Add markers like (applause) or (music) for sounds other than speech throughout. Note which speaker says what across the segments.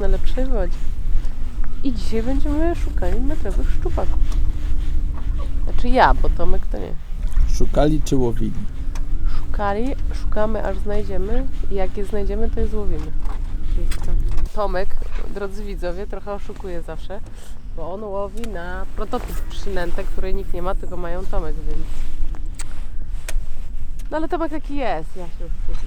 Speaker 1: na lepszej wodzie. I dzisiaj będziemy szukali metrowych szczupaków. Znaczy ja, bo Tomek to nie.
Speaker 2: Szukali czy łowili?
Speaker 1: Szukali, szukamy aż znajdziemy. I jak je znajdziemy, to je złowimy. Tomek, drodzy widzowie, trochę oszukuje zawsze, bo on łowi na prototyp przynętę, której nikt nie ma, tylko mają Tomek, więc... No ale Tomek taki jest, ja się już.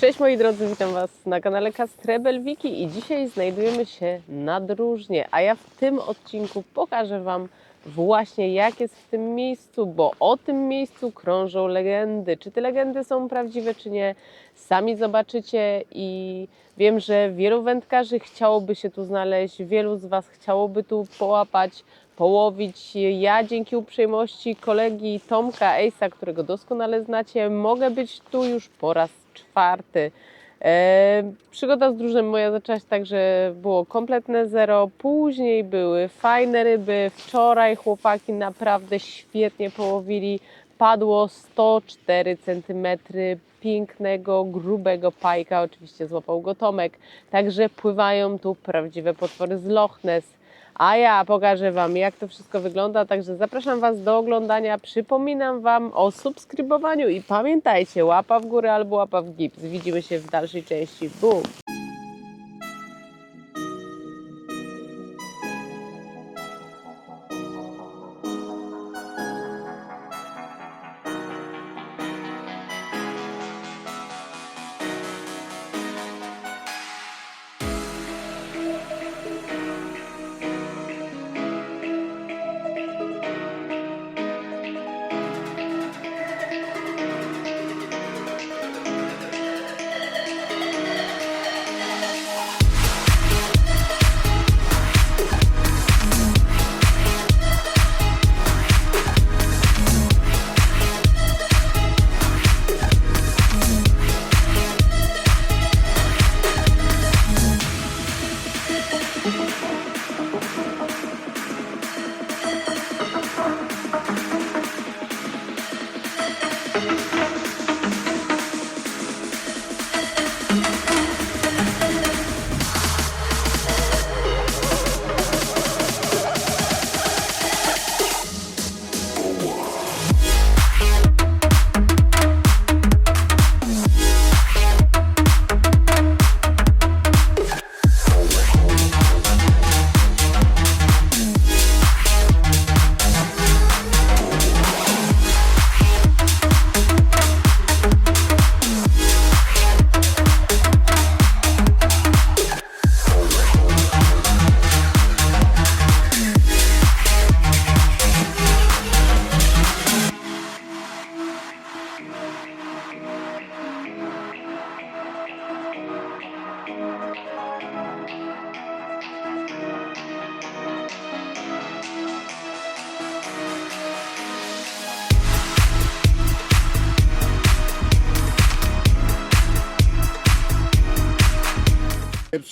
Speaker 1: Cześć moi drodzy, witam Was na kanale Kastrebel Wiki i dzisiaj znajdujemy się na Drużnie, a ja w tym odcinku pokażę Wam właśnie jak jest w tym miejscu, bo o tym miejscu krążą legendy. Czy te legendy są prawdziwe, czy nie, sami zobaczycie i wiem, że wielu wędkarzy chciałoby się tu znaleźć, wielu z Was chciałoby tu połapać, połowić. Ja dzięki uprzejmości kolegi Tomka Ejsa, którego doskonale znacie, mogę być tu już po raz czwarty. E, przygoda z drużynem moja zaczęła się tak, że było kompletne zero, później były fajne ryby, wczoraj chłopaki naprawdę świetnie połowili, padło 104 cm pięknego, grubego pajka, oczywiście złapał go Tomek, także pływają tu prawdziwe potwory z Loch Ness. A ja pokażę Wam, jak to wszystko wygląda, także zapraszam Was do oglądania. Przypominam Wam o subskrybowaniu i pamiętajcie, łapa w górę albo łapa w gips. Widzimy się w dalszej części. Boom!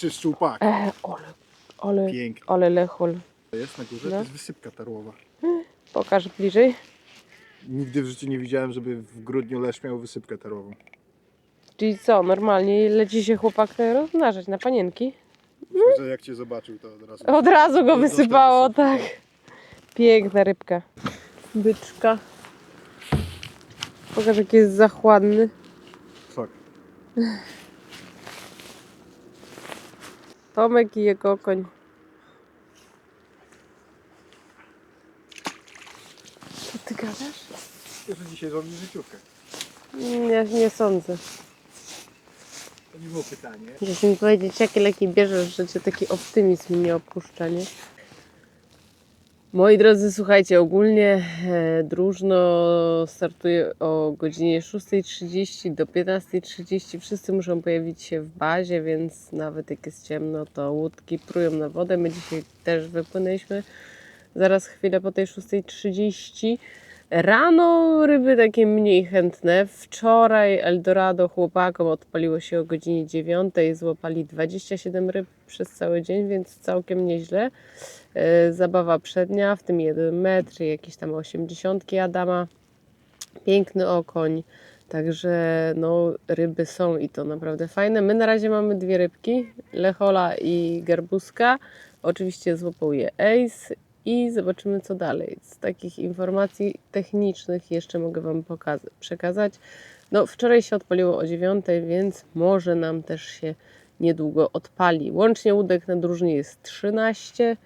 Speaker 3: Pierwszy szczupak.
Speaker 1: E, ole, ole,
Speaker 3: Piękny.
Speaker 1: ole lechol.
Speaker 3: To jest na górze,
Speaker 1: No.
Speaker 3: to jest wysypka tarłowa.
Speaker 1: Pokaż bliżej.
Speaker 3: Nigdy w życiu nie widziałem, żeby w grudniu Lesz miał wysypkę tarłową.
Speaker 1: Czyli co, normalnie leci się chłopak rozmnażać na panienki?
Speaker 3: Myślę, że jak cię zobaczył, to od razu.
Speaker 1: Od razu go wysypało, tak. Piękna rybka. Byczka. Pokaż jaki jest zachładny.
Speaker 3: Fuck.
Speaker 1: Tomek i jego koń. Co ty gadasz?
Speaker 3: Że dzisiaj robi życiówkę.
Speaker 1: Nie, nie sądzę.
Speaker 3: To nie było pytanie.
Speaker 1: Musisz mi powiedzieć, jakie leki bierzesz, że cię taki optymizm nie opuszcza, nie? Moi drodzy, słuchajcie, ogólnie e, Drużno startuje o godzinie 6.30 do 15.30. Wszyscy muszą pojawić się w bazie, więc nawet jak jest ciemno, to łódki prują na wodę. My dzisiaj też wypłynęliśmy zaraz chwilę po tej 6.30. Rano ryby takie mniej chętne. Wczoraj Eldorado chłopakom odpaliło się o godzinie 9. Złapali 27 ryb przez cały dzień, więc całkiem nieźle. E, Zabawa przednia, w tym 1 metr, jakieś tam 80 Adama. Piękny okoń. Także no, ryby są i to naprawdę fajne. My na razie mamy dwie rybki, lechola i garbuska. Oczywiście złapał je Ace i zobaczymy co dalej. Z takich informacji technicznych jeszcze mogę Wam przekazać. No, wczoraj się odpaliło o 9, więc może nam też się niedługo odpali. Łącznie łódek na drużynie jest 13,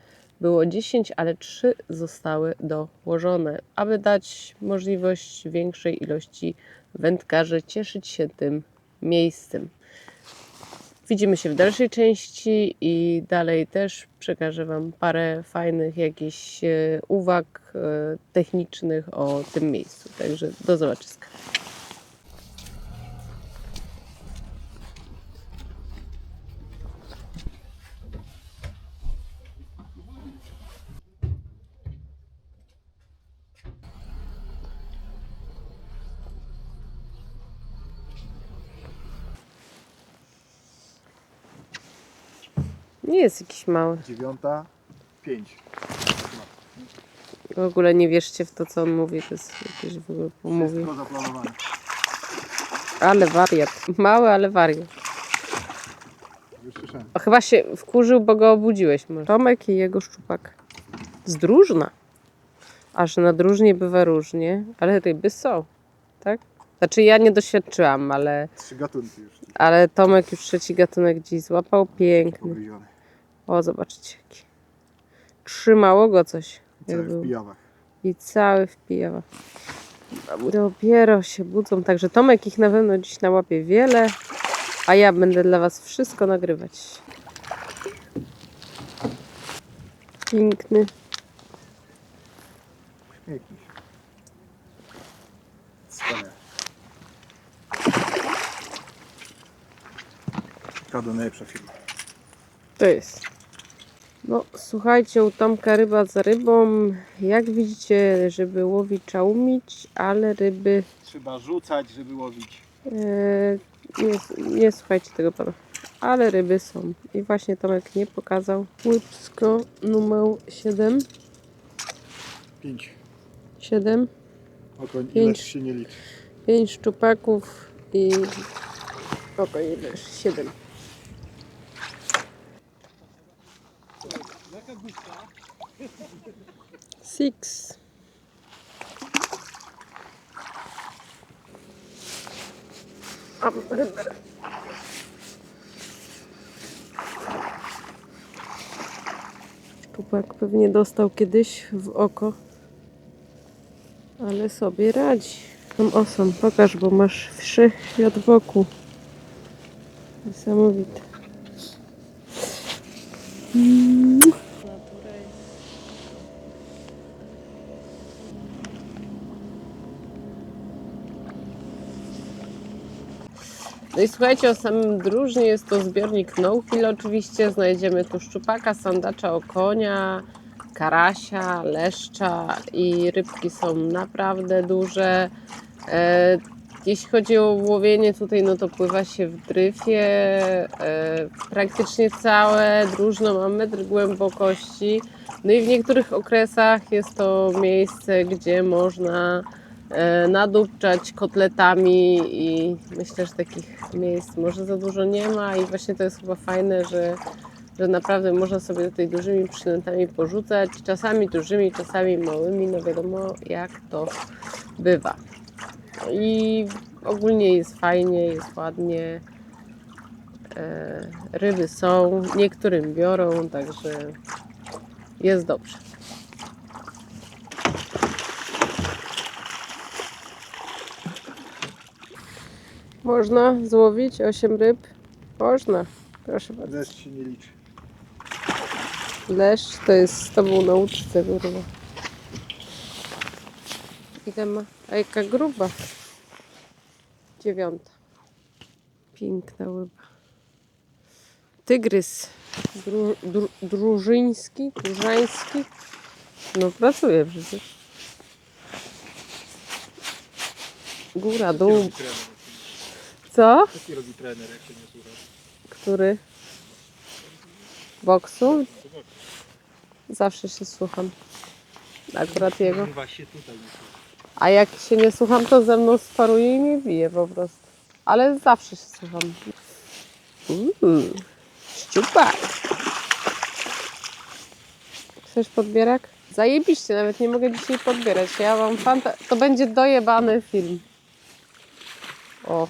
Speaker 1: było 10, ale 3 zostały dołożone, aby dać możliwość większej ilości wędkarzy cieszyć się tym miejscem. Widzimy się w dalszej części i dalej też przekażę Wam parę fajnych jakichś e, uwag e, technicznych o tym miejscu. Także do zobaczyska. Nie jest jakiś mały.
Speaker 3: Dziewiąta, pięć.
Speaker 1: W ogóle nie wierzcie w to, co on mówi. To jest jakieś w ogóle pomówi.
Speaker 3: Wszystko zaplanowane.
Speaker 1: Ale wariat. Mały, ale wariat.
Speaker 3: Już słyszałem.
Speaker 1: O, chyba się wkurzył, bo go obudziłeś. Może. Tomek i jego szczupak. Z drużna. Aż na drużnie bywa różnie, ale ryby są, tak? Znaczy ja nie doświadczyłam, ale,
Speaker 3: Trzy gatunki już
Speaker 1: ale Tomek już trzeci gatunek dziś złapał. Piękny.
Speaker 3: pogryzione.
Speaker 1: O, zobaczcie jaki. Trzymało go coś. Był.
Speaker 3: w pijawach.
Speaker 1: I cały w pijawach. Dopiero się budzą, także Tomek ich na pewno dziś nałapie wiele, a ja będę dla Was wszystko nagrywać. Piękny.
Speaker 3: Się. Wspaniale. Najlepsza firma.
Speaker 1: To jest. No, słuchajcie, u Tomka ryba za rybą. Jak widzicie, żeby łowić, trzeba umieć, ale ryby...
Speaker 3: Trzeba rzucać, żeby łowić.
Speaker 1: E, nie, nie słuchajcie tego pana. Ale ryby są. I właśnie Tomek nie pokazał. Łybsko numer 7.
Speaker 3: Pięć.
Speaker 1: 7.
Speaker 3: Okoń
Speaker 1: Pięć.
Speaker 3: ileś się nie liczy.
Speaker 1: 5 szczupaków i oko ile? 7. Six. A, rybę. Szczupak pewnie dostał kiedyś w oko, ale sobie radzi. Tą osą, pokaż, bo masz wszechświat wokół. Niesamowite. No i słuchajcie, o samym drużnie jest to zbiornik No Kill oczywiście. Znajdziemy tu szczupaka, sandacza, okonia, karasia, leszcza i rybki są naprawdę duże. E, jeśli chodzi o łowienie tutaj, no to pływa się w dryfie. E, praktycznie całe drużno ma metr głębokości. No i w niektórych okresach jest to miejsce, gdzie można nadupczać kotletami i myślę, że takich miejsc może za dużo nie ma i właśnie to jest chyba fajne, że, że naprawdę można sobie tutaj dużymi przynętami porzucać, czasami dużymi, czasami małymi, no wiadomo jak to bywa. I ogólnie jest fajnie, jest ładnie. E, ryby są, niektórym biorą, także jest dobrze. Można złowić 8 ryb? Można. Proszę bardzo.
Speaker 3: Deszcz się nie liczy.
Speaker 1: Leszcz to jest z tobą na łódce, kurwa. Ile ma? A jaka gruba. Dziewiąta. Piękna łyba. Tygrys. Dru, dru, drużyński, drużański. No pracuje przecież. Góra, dół. Co?
Speaker 3: Taki robi trener, jak się nie.
Speaker 1: Który? Boksu? Zawsze się słucham. Akurat jego.
Speaker 3: Chyba się tutaj nie słucha.
Speaker 1: A jak się nie słucham, to ze mną sparuje i mnie bije po prostu. Ale zawsze się słucham. Uuu, szczupak. Chcesz podbierak? Zajebiście, nawet nie mogę dzisiaj podbierać. Ja mam fanta... To będzie dojebany film. O.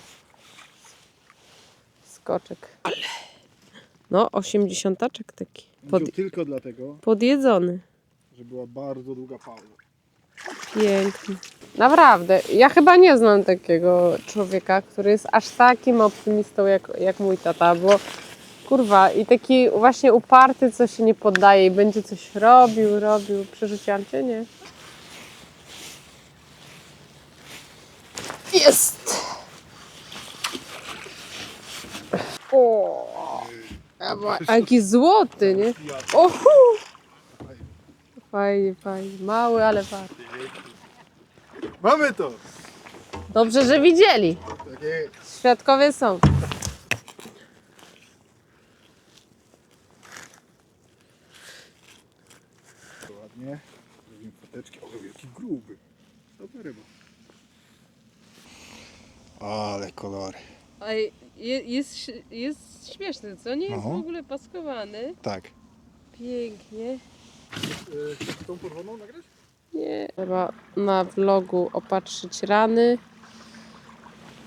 Speaker 1: Skoczek. No, 80 taczek taki. Pod...
Speaker 3: Tylko dlatego,
Speaker 1: Podjedzony.
Speaker 3: że była bardzo długa pauza.
Speaker 1: Piękny. Naprawdę, ja chyba nie znam takiego człowieka, który jest aż takim optymistą jak, jak mój tata, bo kurwa i taki właśnie uparty, co się nie poddaje i będzie coś robił, robił. Przerzuciłam cię, nie? Jest! O! A jaki złoty, nie? Ohu! Fajnie, fajnie. Mały, ale warty.
Speaker 3: Mamy to!
Speaker 1: Dobrze, że widzieli.
Speaker 3: Tak jest.
Speaker 1: Świadkowie są.
Speaker 3: Ładnie. Zrobimy foteczki. O, jaki gruby. Dobra ryba. Ale kolory.
Speaker 1: Jest, jest śmieszny, co? Nie
Speaker 3: jest w
Speaker 1: ogóle paskowany.
Speaker 3: Tak.
Speaker 1: Pięknie.
Speaker 3: Tą porwoną nagrać?
Speaker 1: Nie. Trzeba na vlogu opatrzyć rany.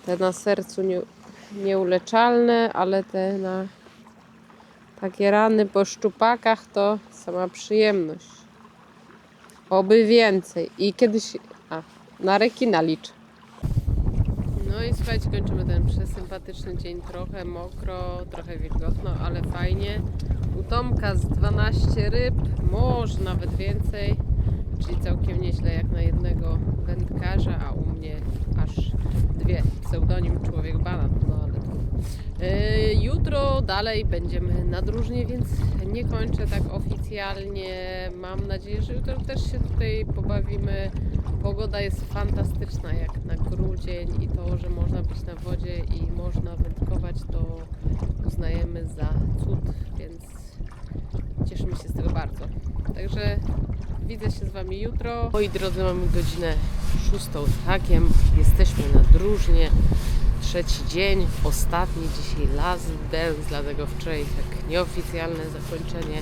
Speaker 1: Te na sercu nie, nieuleczalne, ale te na takie rany po szczupakach to sama przyjemność. Oby więcej. I kiedyś. A, na rekina liczę. No i słuchajcie, kończymy ten przesympatyczny dzień. Trochę mokro, trochę wilgotno, ale fajnie. U Tomka z 12 ryb, może nawet więcej, czyli całkiem nieźle jak na jednego wędkarza, a u mnie aż dwie. Pseudonim Człowiek Banan, no ale to. Yy, jutro dalej będziemy na drużnie, więc nie kończę tak oficjalnie. Mam nadzieję, że jutro też się tutaj pobawimy. Pogoda jest fantastyczna jak na grudzień i to, że można być na wodzie i można wędkować, to uznajemy za cud, więc cieszymy się z tego bardzo. Także widzę się z Wami jutro. Moi drodzy, mamy godzinę szóstą z hakiem. Jesteśmy na drużnie. Trzeci dzień, ostatni dzisiaj last dance, dlatego wczoraj tak nieoficjalne zakończenie.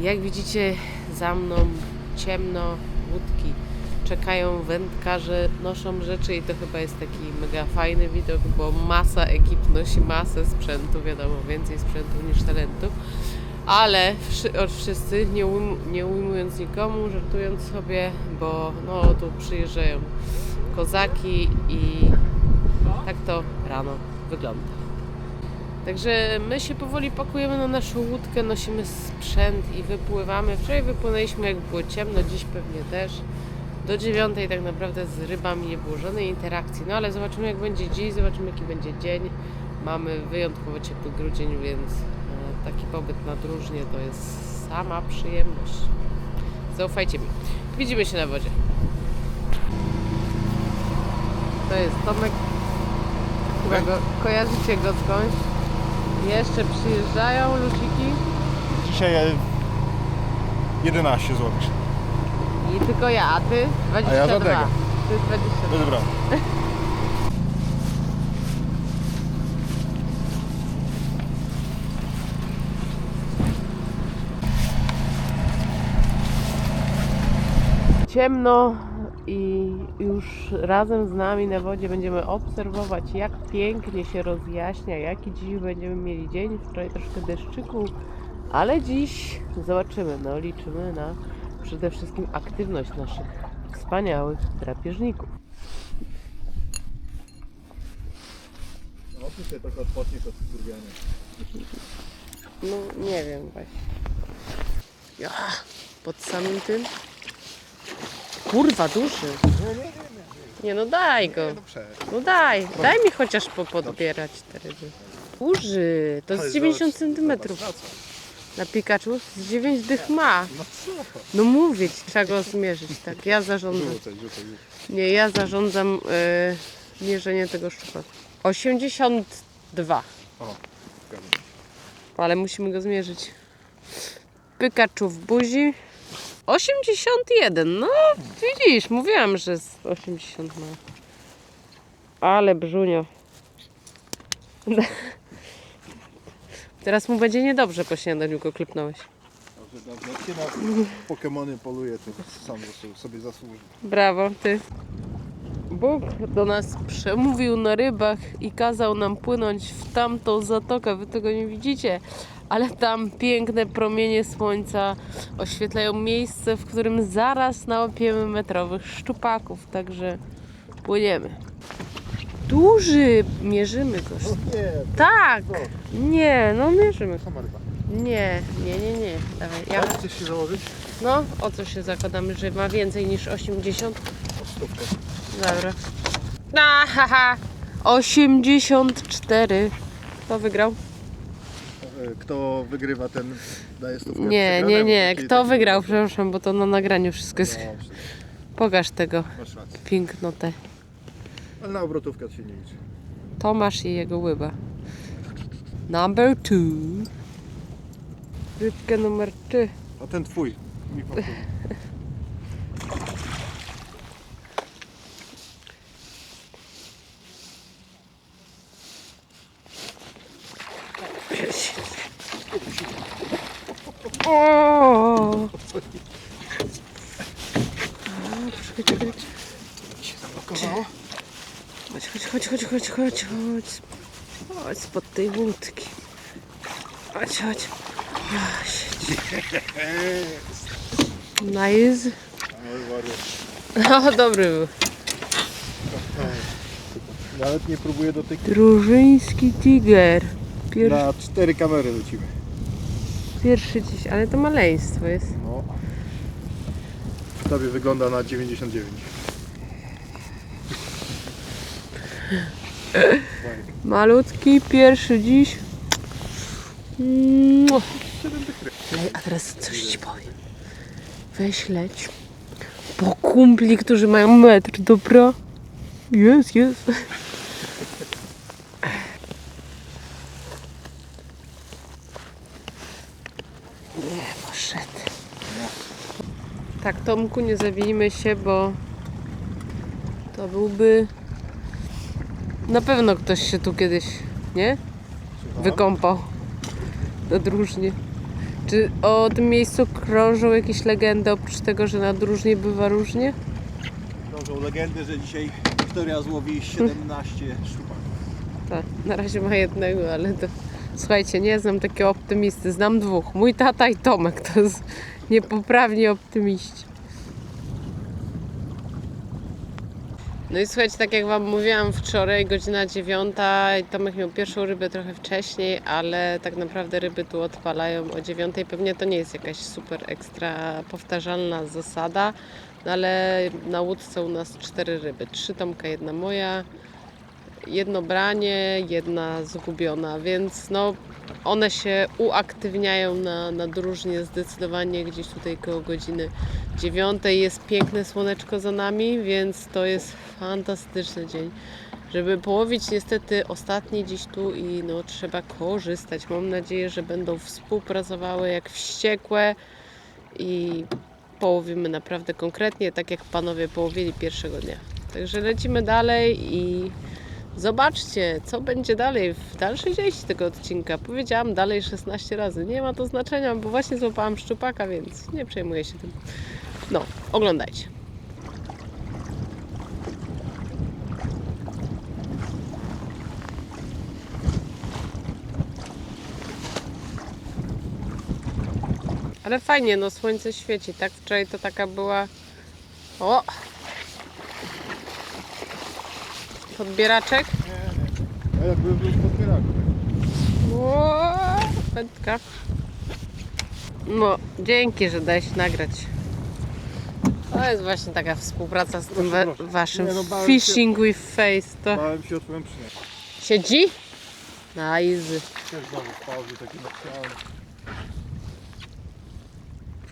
Speaker 1: Jak widzicie za mną ciemno, łódki czekają wędkarze, noszą rzeczy i to chyba jest taki mega fajny widok, bo masa ekip nosi masę sprzętu, wiadomo, więcej sprzętu niż talentów, ale wszyscy, nie, ujm, nie ujmując nikomu, żartując sobie, bo no tu przyjeżdżają kozaki i tak to rano wygląda. Także my się powoli pakujemy na naszą łódkę, nosimy sprzęt i wypływamy. Wczoraj wypłynęliśmy jak było ciemno, dziś pewnie też. Do dziewiątej tak naprawdę z rybami nie było żadnej interakcji. No ale zobaczymy jak będzie dziś, zobaczymy jaki będzie dzień. Mamy wyjątkowo ciepły grudzień, więc e, taki pobyt na drużnie to jest sama przyjemność. Zaufajcie mi. Widzimy się na wodzie. To jest Tomek, którego kojarzycie go skądś. Jeszcze przyjeżdżają luciki
Speaker 3: Dzisiaj e, 11 zł.
Speaker 1: I tylko ja, a ty 22.
Speaker 3: A ja.
Speaker 1: Ty 22.
Speaker 3: Dobra.
Speaker 1: ciemno i już razem z nami na wodzie będziemy obserwować, jak pięknie się rozjaśnia, jaki dziś będziemy mieli dzień. Wczoraj troszkę deszczyku, ale dziś zobaczymy. No, liczymy na przede wszystkim aktywność naszych wspaniałych drapieżników.
Speaker 3: No tu się trochę odpocznie to skurwianie.
Speaker 1: No, nie wiem właśnie. Ja, pod samym tym. Kurwa, duży.
Speaker 3: Nie, nie, nie, nie.
Speaker 1: No, daj go.
Speaker 3: No.
Speaker 1: No daj, daj mi chociaż popodbierać te ryby. Duży, to z 90
Speaker 3: zobacz,
Speaker 1: cm.
Speaker 3: zobacz, na
Speaker 1: Pikachu z 9 dych ma.
Speaker 3: No co?
Speaker 1: No ci, trzeba go zmierzyć, tak. Ja zarządzam.
Speaker 3: Rzucaj, rzucaj, rzucaj.
Speaker 1: Nie, ja zarządzam e, mierzenie tego szczupa. 82.
Speaker 3: O, zgadzam.
Speaker 1: Ale musimy go zmierzyć. Pikachu w buzi. 81, no widzisz, mówiłam, że z 80 ma. Ale brzunio. (laughs) Teraz mu będzie niedobrze po śniadaniu go klepnąłeś.
Speaker 3: Dobrze, dobrze. Jak się na Pokemony poluje, to sam sobie- zasłuży.
Speaker 1: Brawo, ty. Bóg do nas przemówił na rybach i kazał nam płynąć w tamtą zatokę. Wy tego nie widzicie, ale tam piękne promienie słońca oświetlają miejsce, w którym zaraz nałapiemy metrowych szczupaków. Także płyniemy. Duży! Mierzymy go.
Speaker 3: Nie,
Speaker 1: Tak! Nie, no mierzymy.
Speaker 3: sama ryba.
Speaker 1: Nie, nie, nie, nie. Dawaj, ja.
Speaker 3: Chcesz się założyć?
Speaker 1: No, o co się zakładamy, że ma więcej niż 80?
Speaker 3: O stówkę.
Speaker 1: Dobra. A, haha. 84. Kto wygrał?
Speaker 3: Kto wygrywa, ten daje stówkę.
Speaker 1: Nie, nie, nie. Kto wygrał? Przepraszam, bo to na nagraniu wszystko jest.
Speaker 3: Dobrze,
Speaker 1: Pokaż tego
Speaker 3: masz rację.
Speaker 1: pięknotę.
Speaker 3: Ale na obrotówkę się nie liczy.
Speaker 1: Tomasz i jego łyba. Number two. Rybka numer trzy.
Speaker 3: A ten twój. Mi. (laughs)
Speaker 1: O!
Speaker 3: się zablokowało.
Speaker 1: Chodź, chodź, chodź, chodź, chodź, chodź, chodź. Chodź spod tej łódki. Chodź, chodź. A, siedź. Nice. No, dobry był.
Speaker 3: Nawet nie próbuję dotykiwać.
Speaker 1: Drużyński tiger. Pier,
Speaker 3: Na cztery kamery lecimy.
Speaker 1: pierwszy dziś, ale to maleństwo jest.
Speaker 3: No. Tobie wygląda na 99.
Speaker 1: Malutki, pierwszy dziś. Ej, A teraz coś ci powiem. Weź leć. Po kumpli, którzy mają metr, dobra? Jest, jest. Nie, poszedł. Tak, Tomku, nie zabijmy się, bo to byłby... Na pewno ktoś się tu kiedyś, nie? Wykąpał. Na drużnie. Czy o tym miejscu krążą jakieś legendy, oprócz tego, że na drużnie bywa różnie?
Speaker 3: Krążą legendy, że dzisiaj Wiktoria złowi (laughs) 17 szczupaków.
Speaker 1: Tak, na razie ma jednego, ale to... Słuchajcie, nie znam takiego optymisty, znam dwóch. Mój tata i Tomek, to jest (laughs) niepoprawni optymiści. No i słuchajcie, tak jak Wam mówiłam wczoraj, godzina dziewiąta, Tomek miał pierwszą rybę trochę wcześniej, ale tak naprawdę ryby tu odpalają o dziewiątej. Pewnie to nie jest jakaś super ekstra powtarzalna zasada, no ale na łódce u nas cztery ryby. Trzy Tomka, jedna moja, jedno branie, jedna zgubiona, więc no one się uaktywniają na, na drużnie zdecydowanie gdzieś tutaj koło godziny dziewiątej. Jest piękne słoneczko za nami, więc to jest fantastyczny dzień. Żeby połowić niestety ostatni dziś tu i no trzeba korzystać. Mam nadzieję, że będą współpracowały jak wściekłe i połowimy naprawdę konkretnie, tak jak panowie połowili pierwszego dnia. Także lecimy dalej i Zobaczcie, co będzie dalej w dalszej części tego odcinka. Powiedziałam dalej 16 razy. Nie ma to znaczenia, bo właśnie złapałam szczupaka, więc nie przejmuję się tym. No, oglądajcie. Ale fajnie, no słońce świeci, tak? Wczoraj to taka była... O! Podbieraczek?
Speaker 3: A jakby był podbierak.
Speaker 1: O, Wędka. No, dzięki, że dałeś nagrać. To jest właśnie taka współpraca z tym
Speaker 3: Proszę, proszę.
Speaker 1: waszym
Speaker 3: Nie, no, bałem się-
Speaker 1: fishing with face. To
Speaker 3: Bałem się o twoją
Speaker 1: siedzi? Nice.
Speaker 3: Też znowu w pauzie taki napisałem.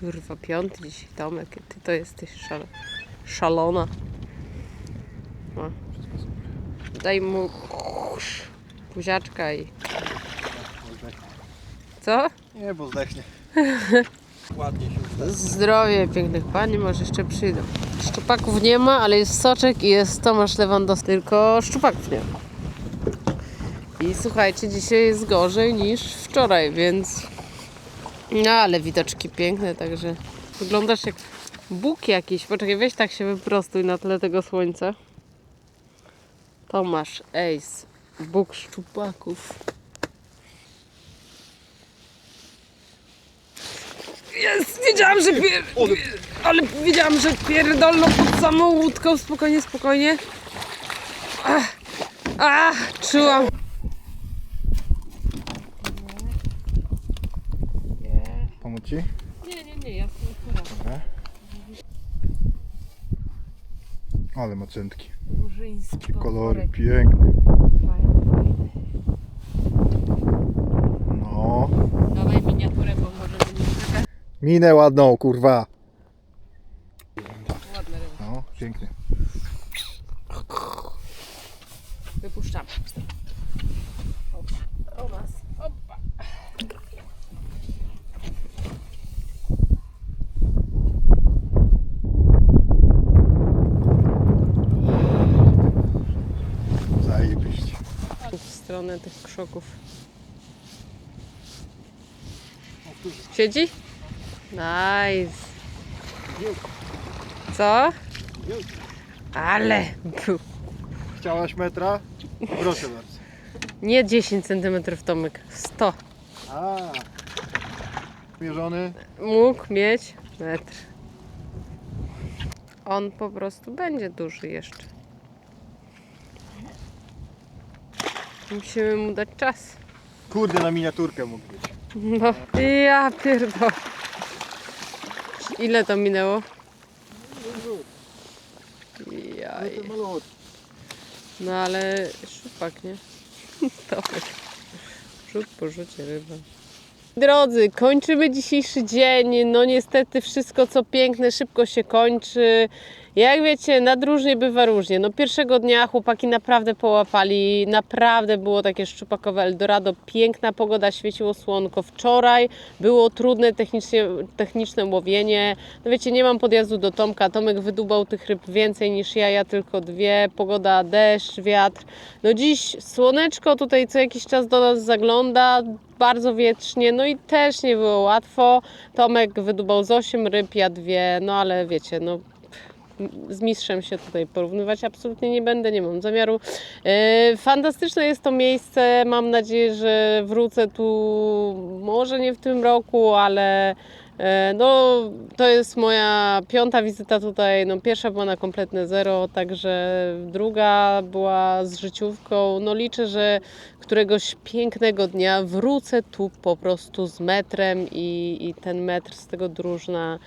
Speaker 1: Kurwa, piąty dzisiaj Tomek. Ty to jesteś szal szalona. O. Daj mu buziaczka i... Co?
Speaker 3: Nie, bo zdechnie. (laughs)
Speaker 2: Ładnie się ustawił.
Speaker 1: Zdrowie pięknych pani, może jeszcze przyjdą. Szczupaków nie ma, ale jest soczek i jest Tomasz Lewandowski, tylko szczupaków nie ma. I słuchajcie, dzisiaj jest gorzej niż wczoraj, więc... No, ale widoczki piękne, także wyglądasz jak Bóg jakiś. Poczekaj, weź tak się wyprostuj na tle tego słońca. Tomasz, Ace, Bóg szczupaków. Jest, wiedziałam, że pier... Ale wiedziałam, że pierdolną pod samą łódką. Spokojnie, spokojnie. Ach, ach czułam.
Speaker 3: Pomóc ci?
Speaker 1: Nie, nie, nie, ja sobie
Speaker 3: Dobra. Ale macentki.
Speaker 1: Murzyński
Speaker 3: Jakie kolory piękne. No.
Speaker 1: Dawaj miniaturę, bo może będzie taka
Speaker 3: Minę ładną, kurwa.
Speaker 1: ładna ryba.
Speaker 3: No, pięknie.
Speaker 1: Wypuszczamy. O nas. Opa.
Speaker 3: Zajebiście.
Speaker 1: Stronę tych krzoków. Siedzi? Nice. Co? Ale był.
Speaker 3: Chciałaś metra? Proszę bardzo.
Speaker 1: Nie 10 cm Tomek, 100.
Speaker 3: A. Mierzony?
Speaker 1: Mógł mieć metr. On po prostu będzie duży jeszcze. Musimy mu dać czas.
Speaker 3: Kurde, na miniaturkę mógł być.
Speaker 1: No, ja pierdolę. Ile to minęło? Jaj.
Speaker 3: malutki.
Speaker 1: No ale szupak, nie? (laughs) Tomek. Rzut po rzucie ryba. Drodzy, kończymy dzisiejszy dzień. No niestety wszystko co piękne szybko się kończy. Jak wiecie, nadróżnie bywa różnie. No pierwszego dnia chłopaki naprawdę połapali, naprawdę było takie szczupakowe Eldorado. Piękna pogoda, świeciło słonko. Wczoraj było trudne technicznie, techniczne łowienie. No wiecie, nie mam podjazdu do Tomka. Tomek wydubał tych ryb więcej niż ja, ja tylko dwie. Pogoda, deszcz, wiatr. No dziś słoneczko tutaj co jakiś czas do nas zagląda. Bardzo wietrznie, no i też nie było łatwo. Tomek wydubał z 8 ryb, ja dwie, no ale wiecie, no z mistrzem się tutaj porównywać absolutnie nie będę, nie mam zamiaru. E, Fantastyczne jest to miejsce. Mam nadzieję, że wrócę tu może nie w tym roku, ale e, no, to jest moja piąta wizyta tutaj. No, pierwsza była na kompletne zero, także druga była z życiówką. No, liczę, że któregoś pięknego dnia wrócę tu po prostu z metrem i, i ten metr z tego drużna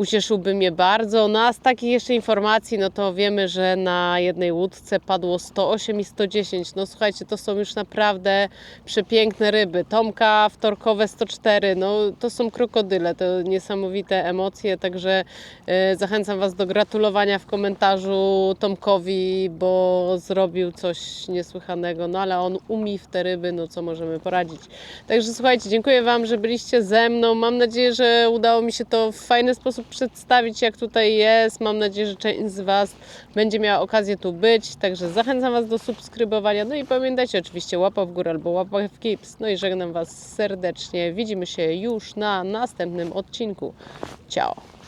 Speaker 1: ucieszyłby mnie bardzo. No a z takich jeszcze informacji, no to wiemy, że na jednej łódce padło 108 i 110. No słuchajcie, to są już naprawdę przepiękne ryby. Tomka wtorkowe 104, no to są krokodyle, to niesamowite emocje, także e, zachęcam Was do gratulowania w komentarzu Tomkowi, bo zrobił coś niesłychanego, no ale on umie w te ryby, no co możemy poradzić. Także słuchajcie, dziękuję Wam, że byliście ze mną. Mam nadzieję, że udało mi się to w fajny sposób przedstawić, jak tutaj jest. Mam nadzieję, że część z Was będzie miała okazję tu być. Także zachęcam Was do subskrybowania. No i pamiętajcie oczywiście łapa w górę albo łapa w kips. No i żegnam Was serdecznie. Widzimy się już na następnym odcinku. Ciao!